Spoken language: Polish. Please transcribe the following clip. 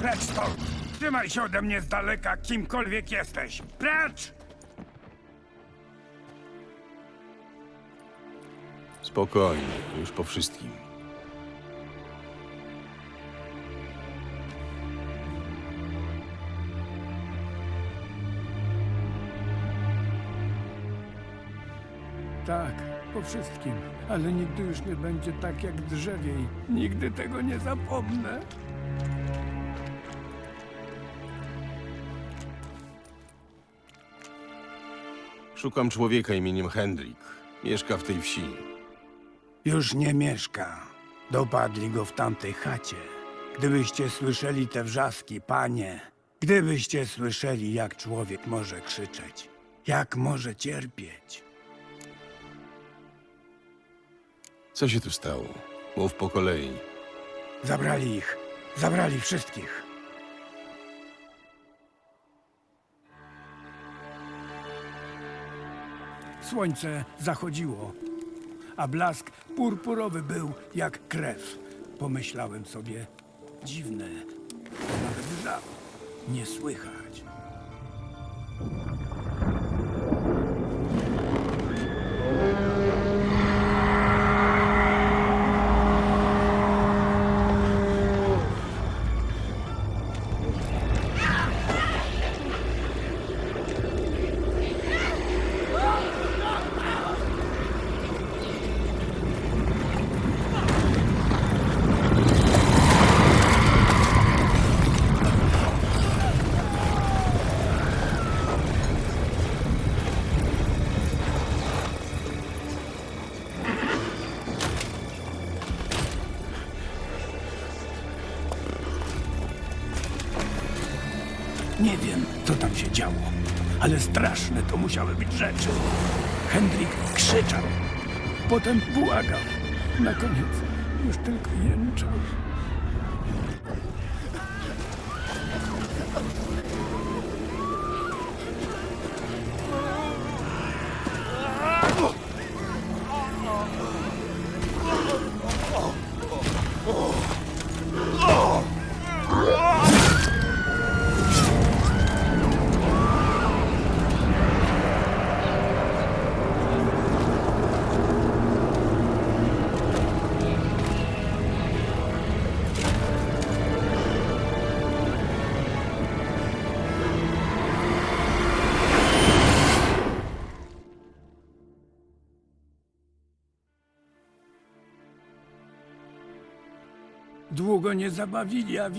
Precz stąd! Trzymaj się ode mnie z daleka, kimkolwiek jesteś! Precz! Spokojnie, już po wszystkim. Tak, po wszystkim. Ale nigdy już nie będzie tak jak drzewiej. Nigdy tego nie zapomnę. Szukam człowieka imieniem Hendrik. Mieszka w tej wsi. Już nie mieszka. Dopadli go w tamtej chacie. Gdybyście słyszeli te wrzaski, panie, gdybyście słyszeli, jak człowiek może krzyczeć, jak może cierpieć. Co się tu stało? Mów po kolei. Zabrali ich, zabrali wszystkich. Słońce zachodziło, a blask purpurowy był jak krew. Pomyślałem sobie, dziwne, nawet żab nie słychać. Nie wiem, co tam się działo, ale straszne to musiały być rzeczy. Hendrik krzyczał, potem błagał. Na koniec już tylko jęczał. Długo nie zabawili, a